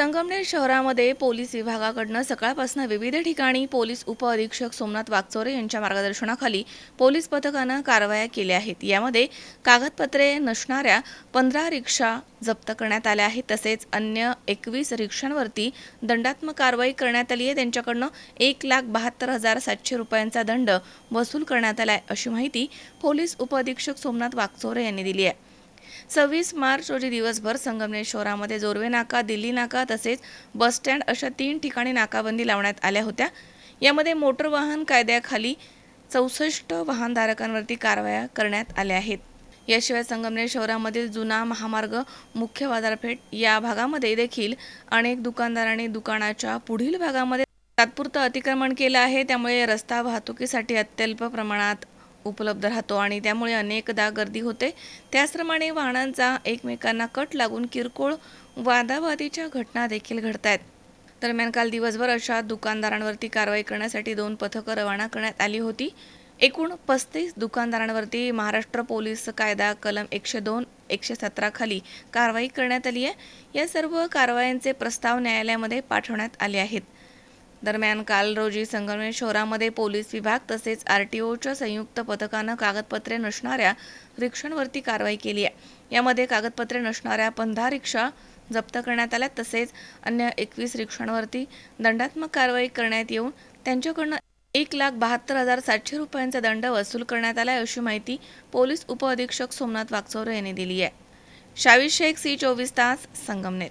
संगमनेर शहरामध्ये पोलीस विभागाकडनं सकाळपासून विविध ठिकाणी पोलीस उपअधीक्षक सोमनाथ वागचोरे यांच्या मार्गदर्शनाखाली पोलीस पथकानं कारवाया केल्या आहेत. यामध्ये कागदपत्रे नसणाऱ्या पंधरा रिक्षा जप्त करण्यात आल्या आहेत. तसेच अन्य एकवीस रिक्षांवरती दंडात्मक कारवाई करण्यात आली आहे. त्यांच्याकडनं एक लाख बहात्तर हजार सातशे रुपयांचा दंड वसूल करण्यात आला आहे अशी माहिती पोलीस उपअधीक्षक सोमनाथ वागचोरे यांनी दिली आहे. सव्वीस मार्च रोजी दिवसभर संगमनेर शहरामध्ये जोरवे नाका दिल्ली नाका तसेच बसस्टँड अशा तीन ठिकाणी नाकाबंदी लावण्यात आल्या होत्या. यामध्ये मोटर वाहन कायद्याखाली चौसष्ट वाहनधारकांवरती कारवाया करण्यात आल्या आहेत. याशिवाय संगमनेर शहरामधील जुना महामार्ग मुख्य बाजारपेठ या भागामध्ये देखील अनेक दुकानदारांनी दुकानाच्या पुढील भागामध्ये तात्पुरतं अतिक्रमण केलं आहे. त्यामुळे रस्ता वाहतुकीसाठी अत्यल्प प्रमाणात उपलब्ध राहतो आणि त्यामुळे अनेकदा गर्दी होते. त्याचप्रमाणे वाहनांचा एकमेकांना कट लागून किरकोळ वादावादीच्या घटना देखील घडत आहेत दरम्यान काल दिवसभर अशा दुकानदारांवरती कारवाई करण्यासाठी दोन पथकं रवाना करण्यात आली होती. एकूण पस्तीस दुकानदारांवरती महाराष्ट्र पोलीस कायदा कलम एकशे दोन एकशे सतरा खाली कारवाई करण्यात आली आहे. या सर्व कारवायांचे प्रस्ताव न्यायालयामध्ये पाठवण्यात आले आहेत. दरम्यान काल रोजी संगमनेर शहरामध्ये पोलीस विभाग तसेच आर टी ओच्या संयुक्त पथकानं कागदपत्रे नसणाऱ्या रिक्षांवरती कारवाई केली आहे. यामध्ये कागदपत्रे नसणाऱ्या पंधरा रिक्षा जप्त करण्यात आल्या तसेच अन्य एकवीस रिक्षांवरती दंडात्मक कारवाई करण्यात येऊन त्यांच्याकडनं एक लाख बहात्तर हजार सातशे रुपयांचा दंड वसूल करण्यात आला अशी माहिती पोलीस उपअधीक्षक सोमनाथ वागचौरे यांनी दिली आहे. शावी शेख सी चोवीस तास Sangamner.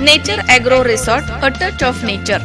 Nature agro resort a touch of nature